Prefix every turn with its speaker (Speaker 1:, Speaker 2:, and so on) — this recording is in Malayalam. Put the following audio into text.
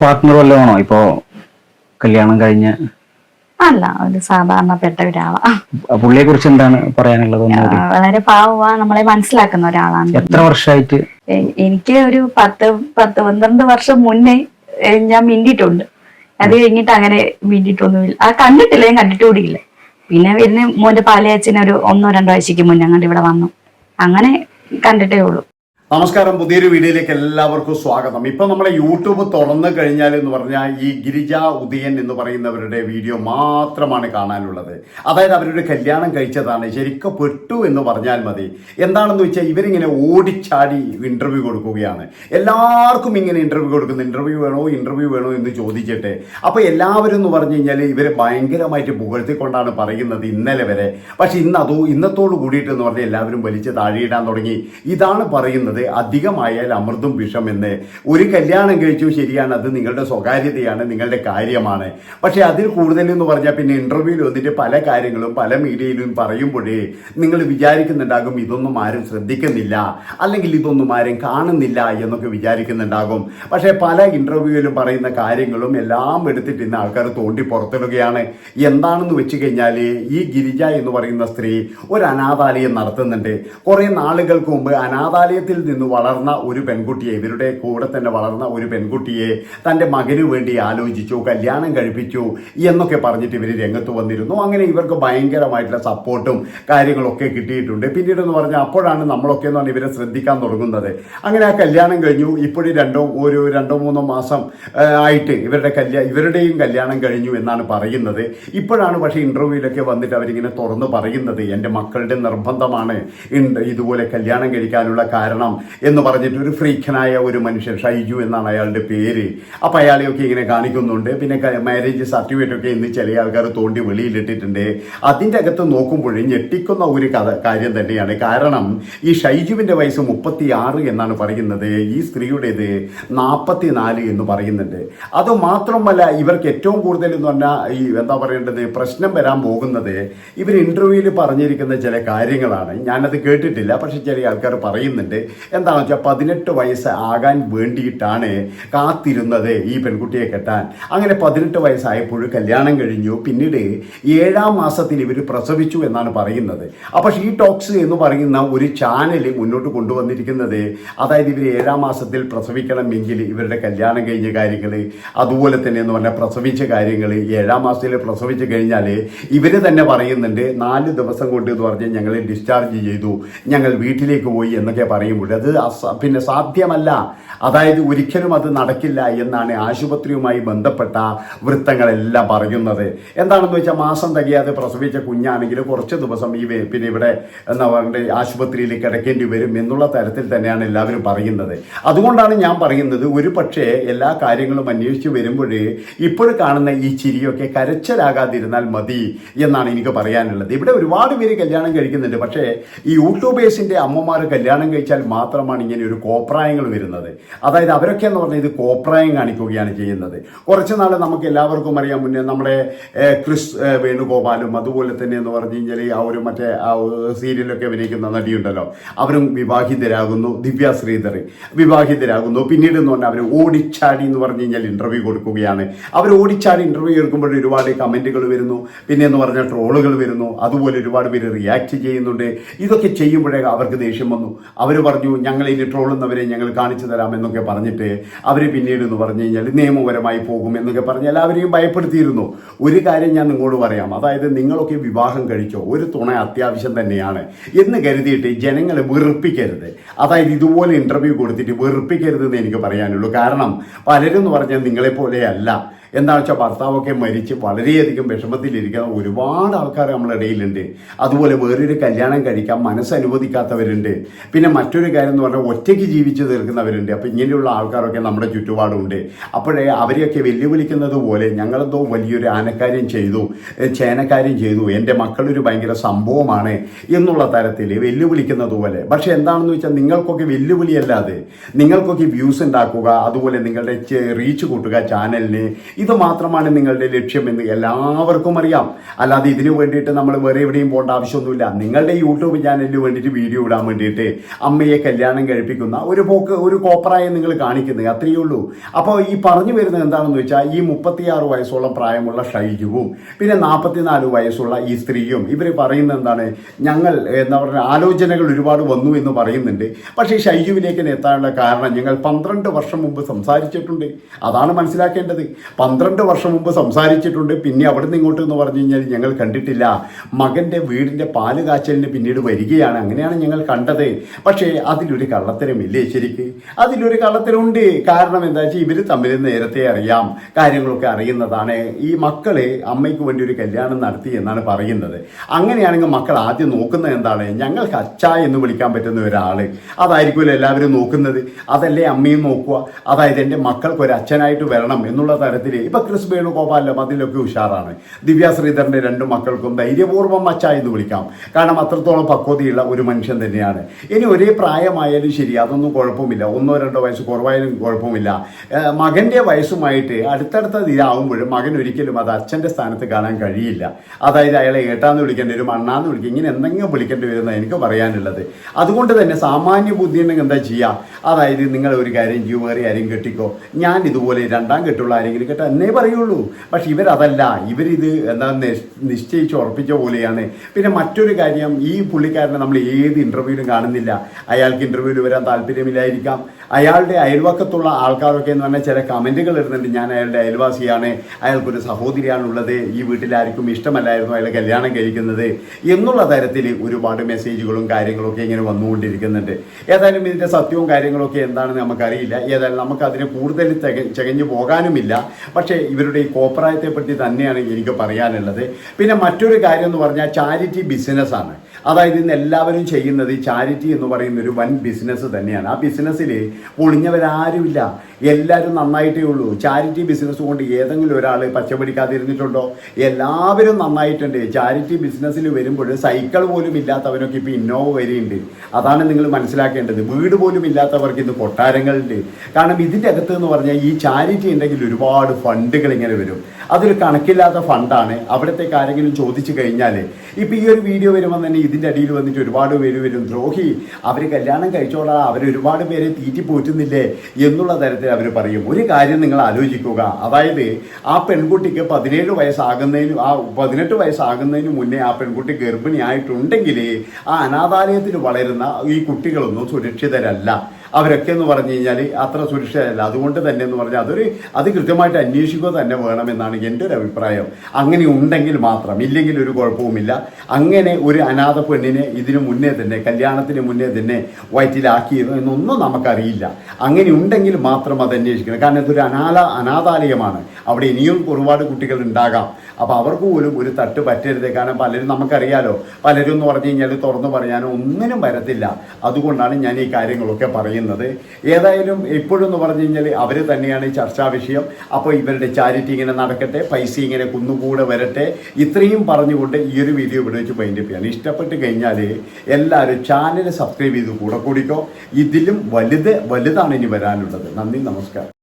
Speaker 1: പാർട്ട്ണർ വല്ലതാണോ ഇപ്പോ കല്യാണം കഴിഞ്ഞ?
Speaker 2: അല്ല ഒരു സാധാരണപ്പെട്ട ഒരാളാ
Speaker 1: പുള്ളിയെ കുറിച്ച് എന്താണ് പറയാനുള്ളത്
Speaker 2: വളരെ പാവ നമ്മളെ മനസ്സിലാക്കുന്ന ഒരാളാണ്.
Speaker 1: എത്ര വർഷമായിട്ട്
Speaker 2: എനിക്ക് ഒരു പത്ത് പത്ത് പന്ത്രണ്ട് വർഷം മുന്നേ ഞാൻ മിണ്ടിട്ടുണ്ട് അത് കഴിഞ്ഞിട്ട് അങ്ങനെ മിണ്ടിയിട്ടൊന്നുമില്ല. ആ കണ്ടിട്ടില്ല ഞാൻ കണ്ടിട്ടുകൂടിയില്ല പിന്നെ വരുന്ന മോന്റെ പാലയച്ചൻ ഒരു ഒന്നോ രണ്ടോ ആഴ്ചക്ക് മുന്നേ അങ്ങോട്ട് ഇവിടെ വന്നു. അങ്ങനെ കണ്ടിട്ടേ ഉള്ളൂ.
Speaker 3: നമസ്കാരം. പുതിയൊരു വീഡിയോയിലേക്ക് എല്ലാവർക്കും സ്വാഗതം. ഇപ്പൊ നമ്മളെ യൂട്യൂബ് തുറന്നു കഴിഞ്ഞാൽ എന്ന് പറഞ്ഞാൽ ഈ ഗിരിജ ഉദയൻ എന്ന് പറയുന്നവരുടെ വീഡിയോ മാത്രമാണ് കാണാനുള്ളത്. അതായത് അവരുടെ കല്യാണം കഴിച്ചതാണ്. ശരിക്കും പെട്ടു എന്ന് പറഞ്ഞാൽ മതി. എന്താണെന്ന് വെച്ചാൽ ഇവരിങ്ങനെ ഓടിച്ചാടി ഇന്റർവ്യൂ കൊടുക്കുകയാണ്. എല്ലാവർക്കും ഇങ്ങനെ ഇന്റർവ്യൂ കൊടുക്കുന്നു. ഇന്റർവ്യൂ വേണോ? ഇന്റർവ്യൂ വേണോ? എന്ന് ചോദിച്ചിട്ട്. അപ്പോൾ എല്ലാവരും എന്ന് പറഞ്ഞു കഴിഞ്ഞാൽ ഇവരെ ഭയങ്കരമായിട്ട് പുകഴ്ത്തിക്കൊണ്ടാണ് പറയുന്നത് ഇന്നലെ വരെ. പക്ഷെ ഇന്ന് അതോ ഇന്നത്തോട് കൂടിയിട്ട് എന്ന് പറഞ്ഞാൽ എല്ലാവരും വലിച്ച് താഴെയിടാൻ തുടങ്ങി. ഇതാണ് പറയുന്നത്. അധികമായാൽ അമൃതും വിഷം എന്ന്. ഒരു കല്യാണം കഴിച്ചു ശരിയാണ് അത് നിങ്ങളുടെ സ്വകാര്യതയാണ് നിങ്ങളുടെ കാര്യമാണ്. പക്ഷെ അതിൽ കൂടുതൽ എന്ന് പറഞ്ഞാൽ പിന്നെ ഇന്റർവ്യൂവിൽ വന്നിട്ട് പല കാര്യങ്ങളും പല മീഡിയയിലും പറയുമ്പോഴേ നിങ്ങൾ വിചാരിക്കുന്നുണ്ടാകും ഇതൊന്നും ആരും ശ്രദ്ധിക്കുന്നില്ല അല്ലെങ്കിൽ ഇതൊന്നും ആരും കാണുന്നില്ല എന്നൊക്കെ വിചാരിക്കുന്നുണ്ടാകും. പക്ഷേ പല ഇന്റർവ്യൂവിലും പറയുന്ന കാര്യങ്ങളും എല്ലാം എടുത്തിട്ട് ഇന്ന് ആൾക്കാർ തോണ്ടി പുറത്തിടുകയാണ്. എന്താണെന്ന് വെച്ച് കഴിഞ്ഞാൽ ഈ ഗിരിജ എന്ന് പറയുന്ന സ്ത്രീ ഒരു അനാഥാലയം നടത്തുന്നുണ്ട്. കുറേ നാളുകൾക്ക് മുമ്പ് അനാഥാലയത്തിൽ നിന്ന് വളർന്ന ഒരു പെൺകുട്ടിയെ ഇവരുടെ കൂടെ തന്നെ വളർന്ന ഒരു പെൺകുട്ടിയെ തന്റെ മകന് വേണ്ടി ആലോചിച്ചു കല്യാണം കഴിപ്പിച്ചു എന്നൊക്കെ പറഞ്ഞിട്ട് ഇവർ രംഗത്ത് വന്നിരുന്നു. അങ്ങനെ ഇവർക്ക് ഭയങ്കരമായിട്ടുള്ള സപ്പോർട്ടും കാര്യങ്ങളൊക്കെ കിട്ടിയിട്ടുണ്ട്. പിന്നീട് എന്ന് പറഞ്ഞാൽ അപ്പോഴാണ് നമ്മളൊക്കെ എന്ന് പറഞ്ഞാൽ ഇവരെ ശ്രദ്ധിക്കാൻ തുടങ്ങുന്നത്. അങ്ങനെ ആ കല്യാണം കഴിഞ്ഞു. ഇപ്പോഴും രണ്ടോ ഒരു രണ്ടോ മൂന്നോ മാസം ആയിട്ട് ഇവരുടെ കല്യാ ഇവരുടെയും കല്യാണം കഴിഞ്ഞു എന്നാണ് പറയുന്നത്. ഇപ്പോഴാണ് പക്ഷേ ഇന്റർവ്യൂവിലൊക്കെ വന്നിട്ട് അവരിങ്ങനെ തുറന്ന് പറയുന്നത്. എന്റെ മക്കളുടെ നിർബന്ധമാണ് ഇതുപോലെ കല്യാണം കഴിക്കാനുള്ള കാരണം എന്ന് പറഞ്ഞിട്ട് ഒരു ഫ്രീഖനായ ഒരു മനുഷ്യൻ ഷൈജു എന്നാണ് അയാളുടെ പേര്. അപ്പം അയാളെയൊക്കെ ഇങ്ങനെ കാണിക്കുന്നുണ്ട്. പിന്നെ മാരേജ് സർട്ടിഫിക്കറ്റ് ഒക്കെ ഇന്ന് ചില ആൾക്കാർ തോണ്ടി വെളിയിലിട്ടിട്ടുണ്ട്. അതിന്റെ അകത്ത് നോക്കുമ്പോൾ ഞെട്ടിക്കുന്ന ഒരു കഥ കാര്യം തന്നെയാണ്. കാരണം ഈ ഷൈജുവിന്റെ വയസ്സ് മുപ്പത്തി ആറ് എന്നാണ് പറയുന്നത്. ഈ സ്ത്രീയുടേത് നാൽപ്പത്തി നാല് എന്ന് പറയുന്നുണ്ട്. അത് മാത്രമല്ല ഇവർക്ക് ഏറ്റവും കൂടുതൽ എന്ന് പറഞ്ഞാൽ ഈ എന്താ പറയേണ്ടത് പ്രശ്നം വരാൻ പോകുന്നത് ഇവർ ഇന്റർവ്യൂവിൽ പറഞ്ഞിരിക്കുന്ന ചില കാര്യങ്ങളാണ്. ഞാനത് കേട്ടിട്ടില്ല പക്ഷെ ചില ആൾക്കാർ പറയുന്നുണ്ട്. എന്താണെന്ന് വെച്ചാൽ പതിനെട്ട് വയസ്സ് ആകാൻ വേണ്ടിയിട്ടാണ് കാത്തിരുന്നത് ഈ പെൺകുട്ടിയെ കെട്ടാൻ. അങ്ങനെ പതിനെട്ട് വയസ്സായപ്പോൾ കല്യാണം കഴിഞ്ഞു. പിന്നീട് ഏഴാം മാസത്തിൽ ഇവർ പ്രസവിച്ചു എന്നാണ് പറയുന്നത്. അപ്പോൾ ഈ ടോക്സ് എന്ന് പറയുന്ന ഒരു ചാനൽ മുന്നോട്ട് കൊണ്ടുവന്നിരിക്കുന്നത് അതായത് ഇവർ ഏഴാം മാസത്തിൽ പ്രസവിക്കണമെങ്കിൽ ഇവരുടെ കല്യാണം കഴിഞ്ഞ കാര്യങ്ങൾ അതുപോലെ തന്നെ എന്ന് പറഞ്ഞാൽ പ്രസവിച്ച കാര്യങ്ങൾ ഏഴാം മാസത്തിൽ പ്രസവിച്ച് കഴിഞ്ഞാൽ ഇവർ തന്നെ പറയുന്നുണ്ട് നാല് ദിവസം കൊണ്ട് എന്ന് പറഞ്ഞ് ഞങ്ങളെ ഡിസ്ചാർജ് ചെയ്തു ഞങ്ങൾ വീട്ടിലേക്ക് പോയി എന്നൊക്കെ പറയുമ്പോൾ അത് പിന്നെ സാധ്യമല്ല. അതായത് ഒരിക്കലും അത് നടക്കില്ല എന്നാണ് ആശുപത്രിയുമായി ബന്ധപ്പെട്ട വൃത്തങ്ങളെല്ലാം പറയുന്നത്. എന്താണെന്ന് വെച്ചാൽ മാസം തികയാതെ പ്രസവിച്ച കുഞ്ഞാണെങ്കിൽ കുറച്ച് ദിവസം ഈ പിന്നെ ഇവിടെ എന്താ പറയുക ആശുപത്രിയിൽ കിടക്കേണ്ടി വരും എന്നുള്ള തരത്തിൽ തന്നെയാണ് എല്ലാവരും പറയുന്നത്. അതുകൊണ്ടാണ് ഞാൻ പറയുന്നത് ഒരു പക്ഷേ എല്ലാ കാര്യങ്ങളും അന്വേഷിച്ച് വരുമ്പോഴേ ഇപ്പോൾ കാണുന്ന ഈ ചിരിയൊക്കെ കരച്ചലാകാതിരുന്നാൽ മതി എന്നാണ് എനിക്ക് പറയാനുള്ളത്. ഇവിടെ ഒരുപാട് പേര് കല്യാണം കഴിക്കുന്നുണ്ട്. പക്ഷേ ഈ യൂട്യൂബേഴ്സിന്റെ അമ്മമാർ കല്യാണം കഴിച്ചാൽ മാത്രമാണ് ഇങ്ങനെ ഒരു കോപ്രായങ്ങൾ വരുന്നത്. അതായത് അവരൊക്കെ എന്ന് പറഞ്ഞാൽ ഇത് കോപ്രായം കാണിക്കുകയാണ് ചെയ്യുന്നത്. കുറച്ച് നാൾ നമുക്ക് എല്ലാവർക്കും അറിയാം മുന്നേ നമ്മുടെ ക്രിസ് വേണുഗോപാലും അതുപോലെ തന്നെ എന്ന് പറഞ്ഞു കഴിഞ്ഞാൽ ആ ഒരു മറ്റേ ആ സീരിയലൊക്കെ അഭിനയിക്കുന്ന നടിയുണ്ടല്ലോ. അവരും വിവാഹിതരാകുന്നു ദിവ്യ ശ്രീധർ വിവാഹിതരാകുന്നു. പിന്നീട് എന്ന് പറഞ്ഞാൽ അവർ ഓടിച്ചാടി എന്ന് പറഞ്ഞു കഴിഞ്ഞാൽ ഇന്റർവ്യൂ കൊടുക്കുകയാണ്. അവർ ഓടിച്ചാടി ഇന്റർവ്യൂ എടുക്കുമ്പോൾ ഒരുപാട് കമന്റുകൾ വരുന്നു. പിന്നെ എന്ന് പറഞ്ഞാൽ ട്രോളുകൾ വരുന്നു. അതുപോലെ ഒരുപാട് പേര് റിയാക്ട് ചെയ്യുന്നുണ്ട്. ഇതൊക്കെ ചെയ്യുമ്പോഴേ അവർക്ക് ദേഷ്യം വന്നു. അവർ പറഞ്ഞു ഞങ്ങൾ ഇനി ട്രോളുന്നവരെ ഞങ്ങൾ കാണിച്ചു തരാം എന്നൊക്കെ പറഞ്ഞിട്ട് അവർ പിന്നീട് എന്ന് പറഞ്ഞു കഴിഞ്ഞാൽ നിയമപരമായി പോകും എന്നൊക്കെ പറഞ്ഞ് എല്ലാവരെയും ഭയപ്പെടുത്തിയിരുന്നു. ഒരു കാര്യം ഞാൻ നിങ്ങളോട് പറയാം. അതായത് നിങ്ങളൊക്കെ വിവാഹം കഴിച്ചോ ഒരു തുണ അത്യാവശ്യം തന്നെയാണ് എന്ന് കരുതിയിട്ട് ജനങ്ങളെ വെറുപ്പിക്കരുത്. അതായത് ഇതുപോലെ ഇന്റർവ്യൂ കൊടുത്തിട്ട് വെറുപ്പിക്കരുത് എന്ന് എനിക്ക് പറയാനുള്ളൂ. കാരണം പലരും എന്ന് പറഞ്ഞാൽ നിങ്ങളെപ്പോലെയല്ല. എന്താണെന്ന് വെച്ചാൽ ഭർത്താവൊക്കെ മരിച്ച് വളരെയധികം വിഷമത്തിലിരിക്കുന്ന ഒരുപാട് ആൾക്കാർ നമ്മുടെ ഇടയിലുണ്ട്. അതുപോലെ വേറൊരു കല്യാണം കഴിക്കാൻ മനസ്സനുവദിക്കാത്തവരുണ്ട്. പിന്നെ മറ്റൊരു കാര്യം എന്ന് പറഞ്ഞാൽ ഒറ്റയ്ക്ക് ജീവിച്ചു തീർക്കുന്നവരുണ്ട് അപ്പോൾ ഇങ്ങനെയുള്ള ആൾക്കാരൊക്കെ നമ്മുടെ ചുറ്റുപാടുണ്ട് അപ്പോഴേ അവരെയൊക്കെ വെല്ലുവിളിക്കുന്നത് പോലെ ഞങ്ങളെന്തോ വലിയൊരു ആനക്കാര്യം ചെയ്തു ചേനക്കാര്യം ചെയ്തു. എന്റെ മക്കളൊരു ഭയങ്കര സംഭവമാണ് എന്നുള്ള തരത്തിൽ വെല്ലുവിളിക്കുന്നത് പോലെ. പക്ഷേ എന്താണെന്ന് വെച്ചാൽ നിങ്ങൾക്കൊക്കെ വെല്ലുവിളിയല്ലാതെ നിങ്ങൾക്കൊക്കെ വ്യൂസ് ഉണ്ടാക്കുക അതുപോലെ നിങ്ങളുടെ റീച്ച് കൂട്ടുക ചാനലിന് ഇത് മാത്രമാണ് നിങ്ങളുടെ ലക്ഷ്യമെന്ന് എല്ലാവർക്കും അറിയാം. അല്ലാതെ ഇതിനു വേണ്ടിയിട്ട് നമ്മൾ വേറെ എവിടെയും പോകേണ്ട ആവശ്യമൊന്നുമില്ല. നിങ്ങളുടെ യൂട്യൂബ് ചാനലിന് വേണ്ടിയിട്ട് വീഡിയോ ഇടാൻ വേണ്ടിയിട്ട് അമ്മയെ കല്യാണം കഴിപ്പിക്കുന്ന ഒരു പോക്ക് ഒരു കോപ്പറായി നിങ്ങൾ കാണിക്കുന്നത് അത്രയേ ഉള്ളൂ. അപ്പോൾ ഈ പറഞ്ഞു വരുന്നത് എന്താണെന്ന് വെച്ചാൽ ഈ മുപ്പത്തിയാറ് വയസ്സോളം പ്രായമുള്ള ഷൈജുവും പിന്നെ നാൽപ്പത്തിനാല് വയസ്സുള്ള ഈ സ്ത്രീയും ഇവർ പറയുന്നത് എന്താണ്? ഞങ്ങൾ എന്താ പറയുക ആലോചനകൾ ഒരുപാട് വന്നു എന്ന് പറയുന്നുണ്ട്. പക്ഷേ ഷൈജുവിലേക്ക് എത്താനുള്ള കാരണം ഞങ്ങൾ പന്ത്രണ്ട് വർഷം മുമ്പ് സംസാരിച്ചിട്ടുണ്ട്. അതാണ് മനസ്സിലാക്കേണ്ടത്. പന്ത്രണ്ട് വർഷം മുമ്പ് സംസാരിച്ചിട്ടുണ്ട്. പിന്നെ അവിടുന്ന് ഇങ്ങോട്ട് എന്ന് പറഞ്ഞു കഴിഞ്ഞാൽ ഞങ്ങൾ കണ്ടിട്ടില്ല. മകന്റെ വീടിന്റെ പാൽ കാച്ചലിന് പിന്നീട് വരികയാണ്. അങ്ങനെയാണ് ഞങ്ങൾ കണ്ടത്. പക്ഷേ അതിലൊരു കള്ളത്തരമില്ലേ ശരിക്ക്? അതിലൊരു കള്ളത്തരമുണ്ട്. കാരണം എന്താ വെച്ചാൽ ഇവർ തമ്മിൽ നേരത്തെ അറിയാം. കാര്യങ്ങളൊക്കെ അറിയുന്നതാണ്. ഈ മക്കൾ അമ്മയ്ക്ക് വേണ്ടി ഒരു കല്യാണം നടത്തി എന്നാണ് പറയുന്നത്. അങ്ങനെയാണെങ്കിൽ മക്കൾ ആദ്യം നോക്കുന്നത് എന്താണ്? ഞങ്ങൾക്ക് അച്ഛ എന്ന് വിളിക്കാൻ പറ്റുന്ന ഒരാൾ അതായിരിക്കുമല്ലോ എല്ലാവരും നോക്കുന്നത്. അതല്ലേ അമ്മയും നോക്കുക. അതായത് എന്റെ മക്കൾക്ക് ഒരു അച്ഛനായിട്ട് വരണം എന്നുള്ള തരത്തിൽ ഇപ്പൊ ക്രിസ് വേണുഗോപാലിലും അതിലൊക്കെ ഉഷാറാണ്. ദിവ്യ ശ്രീധരന്റെ രണ്ടു മക്കൾക്കും ധൈര്യപൂർവം മച്ച എന്ന് വിളിക്കാം. കാരണം അത്രത്തോളം പക്വതയുള്ള ഒരു മനുഷ്യൻ തന്നെയാണ്. ഇനി ഒരേ പ്രായമായാലും ശരി അതൊന്നും കുഴപ്പമില്ല. ഒന്നോ രണ്ടോ വയസ്സ് കുറവായാലും കുഴപ്പമില്ല. ഏഹ് മകന്റെ വയസ്സുമായിട്ട് അടുത്തടുത്ത ഇതിലാവുമ്പോഴും മകൻ ഒരിക്കലും അത് അച്ഛന്റെ സ്ഥാനത്ത് കാണാൻ കഴിയില്ല. അതായത് അയാളെ ഏട്ടാന്ന് വിളിക്കേണ്ടി വരും അണ്ണാന്ന് വിളിക്കും ഇങ്ങനെ എന്തെങ്കിലും വിളിക്കേണ്ടി വരുന്ന എനിക്ക് പറയാനുള്ളത്. അതുകൊണ്ട് തന്നെ സാമാന്യ ബുദ്ധി ഉണ്ടെങ്കിൽ എന്താ ചെയ്യുക അതായത് നിങ്ങൾ ഒരു കാര്യം വേറെ ആരെയും കെട്ടിക്കോ. ഞാൻ ഇതുപോലെ രണ്ടാം കെട്ടുള്ള ആരെങ്കിലും കെട്ടാ എന്നേ പറയുള്ളൂ. പക്ഷെ ഇവരതല്ല. ഇവരിത് എന്താ നിശ്- നിശ്ചയിച്ച് ഉറപ്പിച്ച പോലെയാണ്. പിന്നെ മറ്റൊരു കാര്യം ഈ പുള്ളിക്കാരനെ നമ്മൾ ഏത് ഇന്റർവ്യൂവിലും കാണുന്നില്ല. അയാൾക്ക് ഇന്റർവ്യൂവിൽ വരാൻ താല്പര്യമില്ലായിരിക്കാം. അയാളുടെ അയൽവക്കത്തുള്ള ആൾക്കാരൊക്കെ എന്ന് പറഞ്ഞാൽ ചില കമന്റുകൾ ഇടുന്നുണ്ട്. ഞാൻ അയാളുടെ അയൽവാസിയാണ്. അയാൾക്കൊരു സഹോദരിയാണുള്ളത്. ഈ വീട്ടിൽ ആർക്കും ഇഷ്ടമല്ലായിരുന്നു അയാൾ കല്യാണം കഴിക്കുന്നത്. എന്നുള്ള തരത്തിൽ ഒരുപാട് മെസ്സേജുകളും കാര്യങ്ങളൊക്കെ ഇങ്ങനെ വന്നുകൊണ്ടിരിക്കുന്നുണ്ട്. ഏതായാലും ഇതിന്റെ സത്യവും കാര്യങ്ങളൊക്കെ എന്താണെന്ന് നമുക്കറിയില്ല. ഏതായാലും നമുക്കതിന് കൂടുതൽ തിക ചകഞ്ഞു പോകാനുമില്ല. പക്ഷേ ഇവരുടെ ഈ കോപ്രായത്തെ പറ്റി തന്നെയാണ് എനിക്ക് പറയാനുള്ളത്. പിന്നെ മറ്റൊരു കാര്യം എന്ന് പറഞ്ഞാൽ ചാരിറ്റി ബിസിനസ്സാണ് അതായത് ഇന്ന് എല്ലാവരും ചെയ്യുന്നത് ഈ ചാരിറ്റി എന്ന് പറയുന്ന ഒരു വൻ ബിസിനസ് തന്നെയാണ്. ആ ബിസിനസ്സിൽ പൊളിഞ്ഞവരാരുമില്ല. എല്ലാവരും നന്നായിട്ടേ ഉള്ളൂ. ചാരിറ്റി ബിസിനസ് കൊണ്ട് ഏതെങ്കിലും ഒരാൾ പച്ചപിടിക്കാതിരുന്നിട്ടുണ്ടോ എല്ലാവരും നന്നായിട്ടുണ്ട്. ചാരിറ്റി ബിസിനസ്സിൽ വരുമ്പോൾ സൈക്കിൾ പോലും ഇല്ലാത്തവനൊക്കെ ഇപ്പോൾ ഇന്നോവ വരെയുണ്ട്. അതാണ് നിങ്ങൾ മനസ്സിലാക്കേണ്ടത്. വീട് പോലും ഇല്ലാത്തവർക്ക് ഇന്ന് കൊട്ടാരങ്ങളുണ്ട്. കാരണം ഇതിന്റെ അകത്ത് എന്ന് പറഞ്ഞാൽ ഈ ചാരിറ്റി ഉണ്ടെങ്കിൽ ഒരുപാട് ഫണ്ടുകൾ ഇങ്ങനെ വരും. അതൊരു കണക്കില്ലാത്ത ഫണ്ടാണ് അവിടത്തേക്ക് ആരെങ്കിലും ചോദിച്ചു കഴിഞ്ഞാൽ ഇപ്പം ഈ ഒരു വീഡിയോ വരുമ്പോൾ തന്നെ ഇതിന്റെ അടിയിൽ വന്നിട്ട് ഒരുപാട് പേര് വരും. ദ്രോഹി അവർ കല്യാണം കഴിച്ചോളാം. അവർ ഒരുപാട് പേരെ തീറ്റി പോറ്റുന്നില്ലേ എന്നുള്ള തരത്തിൽ അവർ പറയും ഒരു കാര്യം നിങ്ങൾ ആലോചിക്കുക. അതായത് ആ പെൺകുട്ടിക്ക് പതിനേഴ് വയസ്സാകുന്നതിന് ആ പതിനെട്ട് വയസ്സാകുന്നതിന് മുന്നേ ആ പെൺകുട്ടി ഗർഭിണിയായിട്ടുണ്ടെങ്കിൽ ആ അനാഥാലയത്തിൽ വളരുന്ന ഈ കുട്ടികളൊന്നും സുരക്ഷിതരല്ല. അവരൊക്കെ എന്ന് പറഞ്ഞു കഴിഞ്ഞാൽ അത്ര സുരക്ഷയല്ല അതുകൊണ്ട് തന്നെ എന്ന് പറഞ്ഞാൽ അതൊരു അത് കൃത്യമായിട്ട് അന്വേഷിക്കുക തന്നെ വേണമെന്നാണ് എന്റെ ഒരു അഭിപ്രായം. അങ്ങനെ ഉണ്ടെങ്കിൽ മാത്രം. ഇല്ലെങ്കിൽ ഒരു കുഴപ്പവുമില്ല. അങ്ങനെ ഒരു അനാഥ പെണ്ണിനെ ഇതിനു മുന്നേ തന്നെ കല്യാണത്തിന് മുന്നേ തന്നെ വയറ്റിലാക്കിയിരുന്നു എന്നൊന്നും നമുക്കറിയില്ല. അങ്ങനെ ഉണ്ടെങ്കിൽ മാത്രം അത് അന്വേഷിക്കണം. കാരണം ഇതൊരു അനാഥ അനാഥാലയമാണ്. അവിടെ ഇനിയും ഒരുപാട് കുട്ടികൾ ഉണ്ടാകാം. അപ്പോൾ അവർക്ക് പോലും ഒരു തട്ട് പറ്റരുത്. കാരണം പലരും നമുക്കറിയാലോ. പലരും എന്ന് പറഞ്ഞു കഴിഞ്ഞാൽ തുറന്നു പറയാനോ ഒന്നിനും വരത്തില്ല. അതുകൊണ്ടാണ് ഞാൻ ഈ കാര്യങ്ങളൊക്കെ പറയുന്നത്. ഏതായാലും ഇപ്പോഴെന്ന് പറഞ്ഞു കഴിഞ്ഞാൽ അവർ തന്നെയാണ് ചർച്ചാ വിഷയം. അപ്പോൾ ഇവരുടെ ചാരിറ്റി ഇങ്ങനെ നടക്കട്ടെ പൈസ ഇങ്ങനെ കുന്നുകൂടെ വരട്ടെ. ഇത്രയും പറഞ്ഞുകൊണ്ട് ഈ ഒരു വീഡിയോ ഇവിടെ വെച്ച് പൈൻഡപ്പ് ചെയ്യാണ് ഇഷ്ടപ്പെട്ട് കഴിഞ്ഞാൽ എല്ലാവരും ചാനൽ സബ്സ്ക്രൈബ് ചെയ്ത് കൂടെ കൂടിക്കോ. ഇതിലും വലുത് വലുതാണ് ഇനി വരാനുള്ളത്. നന്ദി നമസ്കാരം.